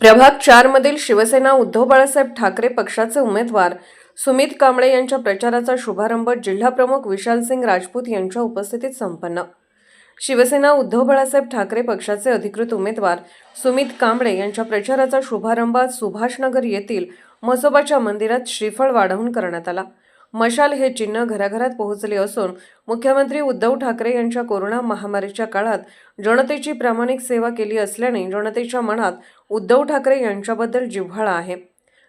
प्रभाग चारमधील शिवसेना उद्धव बाळासाहेब ठाकरे पक्षाचे उमेदवार सुमित कांबळे यांच्या प्रचाराचा शुभारंभ जिल्हाप्रमुख विशालसिंग राजपूत यांच्या उपस्थितीत संपन्न. शिवसेना उद्धव बाळासाहेब ठाकरे पक्षाचे अधिकृत उमेदवार सुमित कांबळे यांच्या प्रचाराचा शुभारंभ आज सुभाषनगर येथील म्हसोबाच्या मंदिरात श्रीफळ वाढवून करण्यात आला. मशाल हे चिन्ह घराघरात पोहोचले असून मुख्यमंत्री उद्धव ठाकरे यांच्या कोरोना महामारीच्या काळात जनतेची प्रामाणिक सेवा केली असल्याने जनतेच्या मनात उद्धव ठाकरे यांच्याबद्दल जिव्हाळा आहे.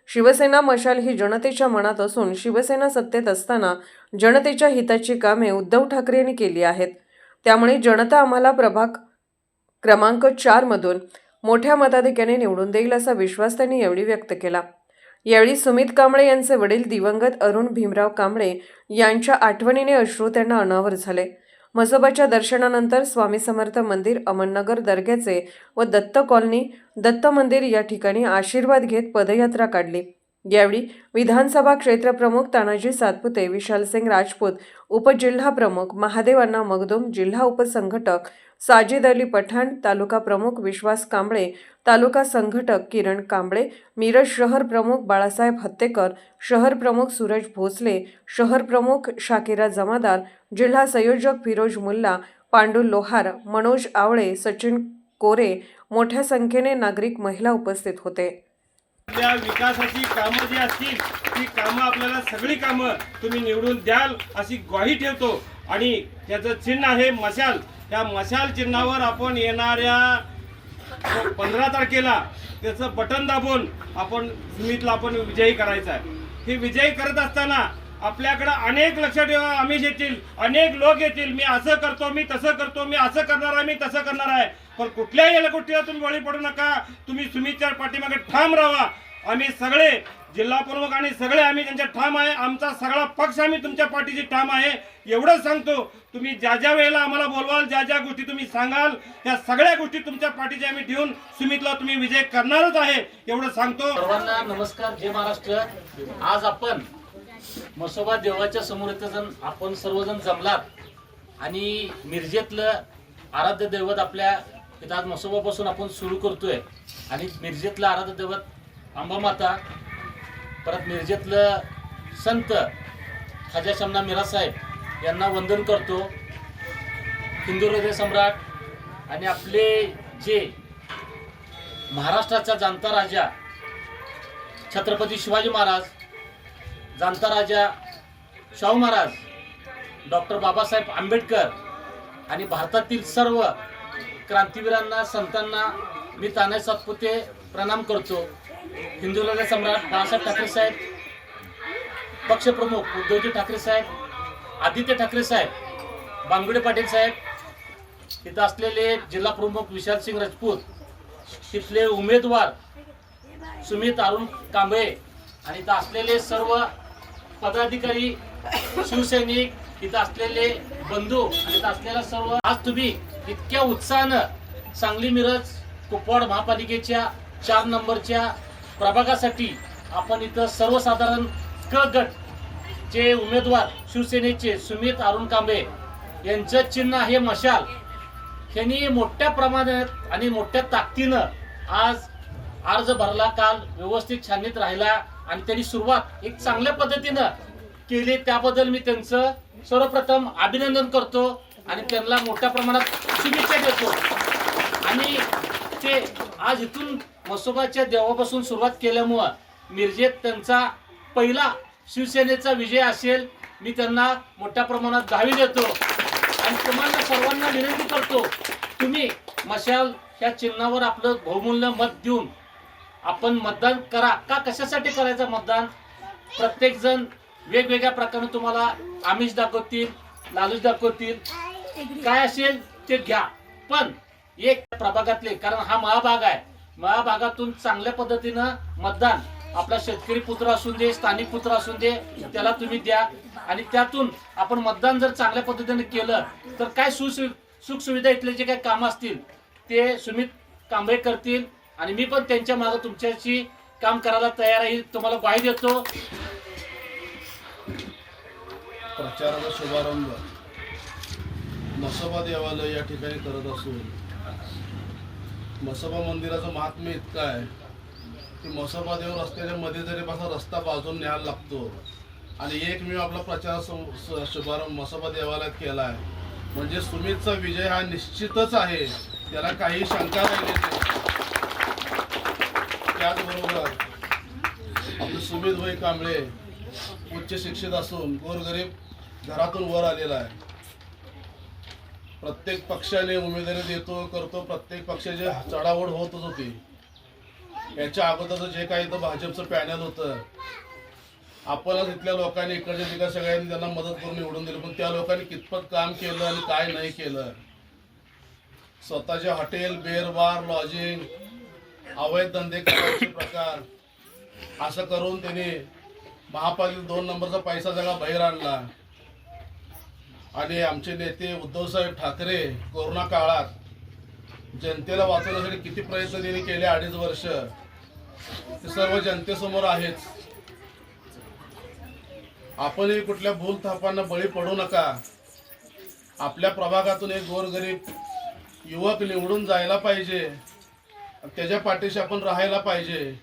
शिवसेना मशाल ही जनतेच्या मनात असून शिवसेना सत्तेत असताना जनतेच्या हिताची कामे उद्धव ठाकरे यांनी केली आहेत. त्यामुळे जनता आम्हाला प्रभाग क्रमांक चारमधून मोठ्या मताधिक्याने निवडून देईल असा विश्वास त्यांनी यावेळी व्यक्त केला. यावेळी सुमित कांबळे यांचे वडील दिवंगत अरुण भीमराव कांबळे यांच्या आठवणीने अश्रू त्यांना अनावर झाले. म्हसोबाच्या दर्शनानंतर स्वामी समर्थ मंदिर अमननगर दर्ग्याचे व दत्त कॉलनी दत्त मंदिर या ठिकाणी आशीर्वाद घेत पदयात्रा काढली. यावेळी विधानसभा क्षेत्रप्रमुख तानाजी सातपुते विशालसिंग राजपूत उपजिल्हाप्रमुख महादेव अण्णा मगदुम जिल्हा उपसंघटक साजिद अली पठाण तालुका प्रमुख विश्वास कांबळे तालुका संघटक किरण कांबळे मिरज शहर प्रमुख बाळासाहेब हत्तेकर शहर प्रमुख सूरज भोसले शहर प्रमुख शाकिरा जमादार जिल्हा संयोजक फिरोज मुल्ला पांडू लोहार मनोज आवळे सचिन कोरे मोठ्या संख्येने नागरिक महिला उपस्थित होते. त्या विकासाची कामं जी असतील ती कामं आपल्याला सगळी कामं तुम्ही निवडून द्याल अशी ग्वाही ठेवतो. आणि त्याचं चिन्ह आहे मशाल. त्या मशाल चिन्हावर आपण येणाऱ्या पंधरा तारखेला त्याचं बटन दाबून आपण सुमितला आपण विजयी करायचा आहे. हे विजयी करत असताना आपल्याकडं अनेक लक्षात ठेवा आम्ही येतील अनेक लोक येतील. मी असं करतो मी तसं करतो मी असं करणार आहे मी तसं करणार आहे. पण कुठल्याही याला गोष्टीला तुम्ही बळी पडू नका. तुम्ही सुमितच्या पाठीमागे ठाम राहा. आम्ही सगळे जिल्हा प्रमुख आणि सगळे आम्ही त्यांच्या ठाम आहे. आमचा सगळा पक्ष आम्ही तुमच्या पाठीची ठाम आहे. एवढंच सांगतो तुम्ही ज्या ज्या वेळेला आम्हाला बोलवाल ज्या ज्या गोष्टी तुम्ही सांगाल त्या सगळ्या गोष्टी तुमच्या पाठीची आम्ही ठेवून सुमितला तुम्ही विजय करणारच आहे. एवढं सांगतो. सर्वांना नमस्कार. जय महाराष्ट्र. आज आपण मसोबा देवळाच्या समोर इथं जण आपण सर्वजण जमलात. आणि मिरजेतलं आराध्य दैवत आपल्या इथं आज मसोबापासून आपण सुरू करतोय. आणि मिरजेतलं आराध्य दैवत अंबामाता परत मिरजेतलं संत खाजा शमना मिरा साहेब यांना वंदन करतो. हिंदू हृदय सम्राट आणि आपले जे महाराष्ट्राचा जाणता राजा छत्रपती शिवाजी महाराज जाणता राजा शाहू महाराज डॉक्टर बाबासाहेब आंबेडकर आणि भारतातील सर्व क्रांतीवीरांना संतांना मी तानाजी सातपुते प्रणाम करतो. हिंदू हृदय सम्राट बाळासाहेब ठाकरे साहेब पक्षप्रमुख उद्धवजी ठाकरे साहेब आदित्य ठाकरे साहेब बांगुडे पाटील साहेब इथं असलेले जिल्हा प्रमुख विशाल सिंग राजपूत तिथले उमेदवार सुमित अरुण कांबळे आणि इथं असलेले सर्व पदाधिकारी शिवसैनिक इथं असलेले बंधू आणि इथं असलेल्या सर्व आज तुम्ही इतक्या उत्साहानं सांगली मिरज कुपवाड महापालिकेच्या चार नंबरच्या प्रभागासाठी आपण इथं सर्वसाधारण क गट जे उमेदवार शिवसेनेचे सुमित अरुण कांबळे यांचं चिन्ह आहे मशाल. यांनी मोठ्या प्रमाणात आणि मोठ्या ताकदीनं आज अर्ज भरला काल व्यवस्थित छाननीत राहिला आणि त्यांनी सुरुवात एक चांगल्या पद्धतीनं केली. त्याबद्दल मी त्यांचं सर्वप्रथम अभिनंदन करतो आणि त्यांना मोठ्या प्रमाणात शुभेच्छा देतो. आणि ते आज इथून मसोबाच्या देवापासून सुरुवात केल्यामुळं मिरजेत त्यांचा पहिला शिवसेनेचा विजय असेल मी त्यांना मोठ्या प्रमाणात गावी देतो. आणि तुम्हाला सर्वांना विनंती करतो तुम्ही मशाल ह्या चिन्हावर आपलं बहुमूल्य मत देऊन आपण मतदान करा. का कशासाठी करायचं मतदान? प्रत्येक जण वेगवेगळ्या प्रकारे तुम्हाला आमिष दाखवतील लालूच दाखवतील. काय असेल ते घ्या. पण एक प्रभागातले कारण हा महाभाग आहे. महाभागातून चांगल्या पद्धतीनं मतदान आपला शेतकरी पुत्र असू दे स्थानिक पुत्र असू दे त्याला तुम्ही द्या. आणि त्यातून आपण मतदान जर चांगल्या पद्धतीने केलं तर काय सुसु सुखसुविधा इथले जे काही कामं असतील ते सुमित कांबळे करतील. आणि मी पण त्यांच्या मागे तुमच्याशी काम करायला तयार आहे तुम्हाला ग्वाही देतो. प्रचाराचा शुभारंभ मसोबा देवालय या ठिकाणी करत असून मसोबा मंदिराचं महात्म्य इतकं आहे की मसोबा देव रस्त्याच्या मध्ये जरी बसा रस्ता बाजून न्यायला लागतो. आणि एकमेव आपला प्रचार शुभारंभ मसोबा देवालयात केला आहे. म्हणजे सुमितचा विजय हा निश्चितच आहे. त्याला काही शंका राहिली नाही त्याचबरोबर आपले सुमित भाई कांबळे उच्च शिक्षित असून गोरगरीब घरातून वर आलेला आहे. प्रत्येक पक्षाने उमेदवारी देतो करतो. प्रत्येक पक्षाची चढावड होतच होती. याच्या अगोदरचं जे काही इथं भाजपचं पॅनल होतं आपणच इथल्या लोकांनी इकडच्या तिकडे सगळ्यांनी त्यांना मदत करून निवडून दिली. पण त्या लोकांनी कितपत काम केलं आणि काय नाही केलं? स्वतःचे हॉटेल बेर बार लॉजिंग अवैध धंदे करण्याचे प्रकार. असं करून त्यांनी महापालिका दोन नंबरचा पैसा सगळा बाहेर आणला. आणि आमचे नेते उद्धवसाहेब ठाकरे कोरोना काळात जनतेला वाचवण्यासाठी किती प्रयत्न त्यांनी केले अडीच वर्ष. ते सर्व जनतेसमोर आहेच. आपणही कुठल्या भूल थापांना बळी पडू नका. आपल्या प्रभागातून एक गोरगरीब युवक निवडून जायला पाहिजे. त्याच्या पाठीशी आपण राहायला पाहिजे.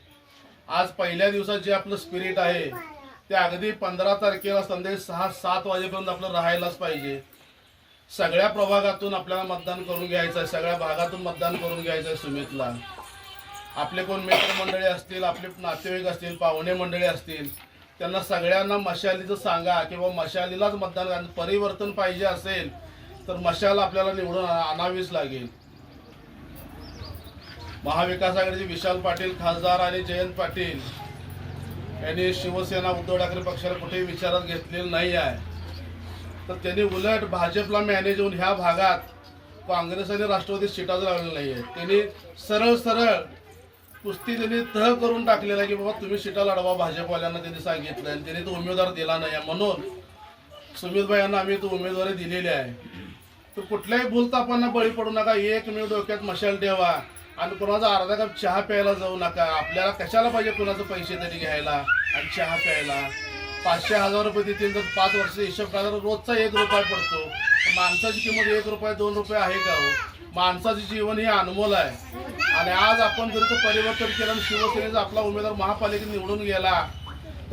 आज पहिल्या दिवसात जे आपलं स्पिरिट आहे ते अगदी पंधरा तारखेला संध्याकाळी सहा सात वाजेपर्यंत आपलं राहायलाच पाहिजे. सगळ्या प्रभागातून आपल्याला मतदान करून घ्यायचं आहे सगळ्या भागातून मतदान करून घ्यायचं आहे सुमितला. आपले कोण मित्रमंडळी असतील आपले नातेवाईक असतील पाहुणे मंडळी असतील त्यांना सगळ्यांना मशालीचं सांगा किंवा मशालीलाच मतदान परिवर्तन पाहिजे असेल तर मशाल आपल्याला निवडून आणावीच लागेल. महाविकास आघाडीचे विशाल पाटील खासदार आणि जयंत पाटील यांनी शिवसेना उद्धव ठाकरे पक्षाला कुठेही विचारात घेतलेलं नाही आहे. तर त्यांनी उलट भाजपला मॅनेज होऊन ह्या भागात काँग्रेस आणि राष्ट्रवादी सीटाच लावलेलं नाही आहे त्यांनी सरळ सरळ कुस्ती त्यांनी तह करून टाकलेला आहे की बाबा तुम्ही सीटा लढवा भाजपवाल्यांना त्यांनी सांगितलं आणि त्यांनी तो उमेदवार दिला नाही आहे. म्हणून सुमितभाई यांना आम्ही तो उमेदवारी दिलेली आहे. तर कुठल्याही भूलतापांना बळी पडू नका. एकमेव डोक्यात मशाल ठेवा. आणि कोणाचा अर्धा कप चहा प्यायला जाऊ नका. आपल्याला कशाला पाहिजे कुणाचं पैसे तरी घ्यायला आणि चहा प्यायला? पाचशे हजार रुपये देतील तर पाच वर्ष हिशोब करा रोजचा एक रुपया पडतो. माणसाची किंमत एक रुपये दोन रुपये आहे का हो? माणसाचे जीवन हे अनमोल आहे. आणि आज आपण जर तो परिवर्तन केलं शिवसेनेचा आपला उमेदवार महापालिकेत निवडून गेला